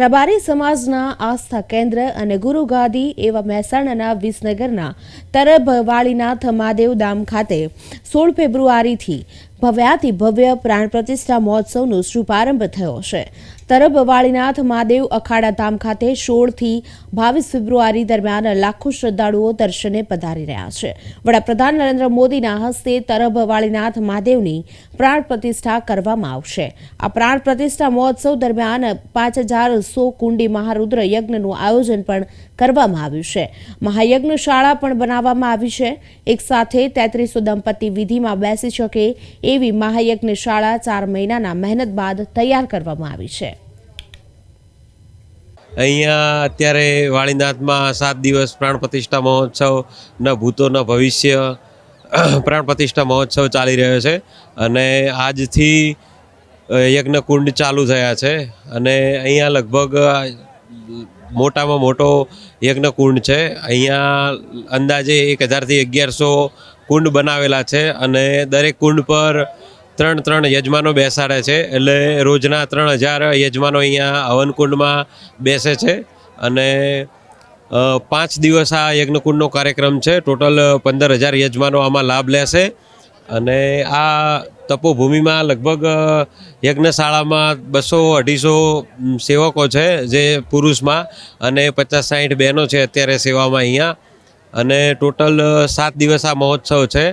રબારી સમાજના આસ્થા કેન્દ્ર અને ગુરુગાદી એવા મહેસાણાના વિસનગરના તરભવાળીનાથ મહાદેવ ધામ ખાતે સોળ ફેબ્રુઆરીથી ભવ્યાતિ ભવ્ય પ્રાણ પ્રતિષ્ઠા મહોત્સવનો શુભારંભ થયો છે. તરબવાળીનાથ મહાદેવ અખાડા ધામ ખાતે સોળથી બાવીસ ફેબ્રુઆરી દરમિયાન લાખો શ્રદ્ધાળુઓ દર્શને પધારી રહ્યા છે. વડાપ્રધાન નરેન્દ્ર મોદીના હસ્તે તરબવાળીનાથ મહાદેવની પ્રાણ પ્રતિષ્ઠા કરવામાં આવશે. આ પ્રાણ પ્રતિષ્ઠા મહોત્સવ દરમિયાન પાંચ હજાર સો કુંડી મહારુદ્ર યજ્ઞનું આયોજન પણ કરવામાં આવ્યું છે. મહાયજ્ઞ શાળા પણ બનાવવામાં આવી છે. એક સાથે તેત્રીસો દંપતી વિધિમાં બેસી શકે એવી મહાયજ્ઞ શાળા ચાર મહિનાના મહેનત બાદ તૈયાર કરવામાં આવી છે. અહીંયા અત્યારે વાળીનાથમાં સાત દિવસ પ્રાણ પ્રતિષ્ઠા મહોત્સવના ભૂતોના ભવિષ્ય પ્રાણ પ્રતિષ્ઠા મહોત્સવ ચાલી રહ્યો છે. અને આજથી યજ્ઞકુંડ ચાલુ થયા છે. અને અહીંયા લગભગ મોટામાં મોટો યજ્ઞકુંડ છે. અહીંયા અંદાજે એક હજારથી અગિયારસો કુંડ બનાવેલા છે અને દરેક કુંડ પર ત્રણ ત્રણ યજમાનો બેસાડે છે. એટલે રોજના ત્રણ હજાર યજમાનો અહીંયા હવનકુંડમાં બેસે છે અને પાંચ દિવસ આ યજ્ઞકુંડનો કાર્યક્રમ છે. ટોટલ પંદર હજાર યજમાનો આમાં લાભ લેશે અને આ તપોભૂમિમાં લગભગ યજ્ઞશાળામાં બસો અઢીસો સેવકો છે જે પુરુષમાં અને પચાસ સાઠ બહેનો છે અત્યારે સેવામાં અહીંયા. અને ટોટલ સાત દિવસ આ મહોત્સવ છે.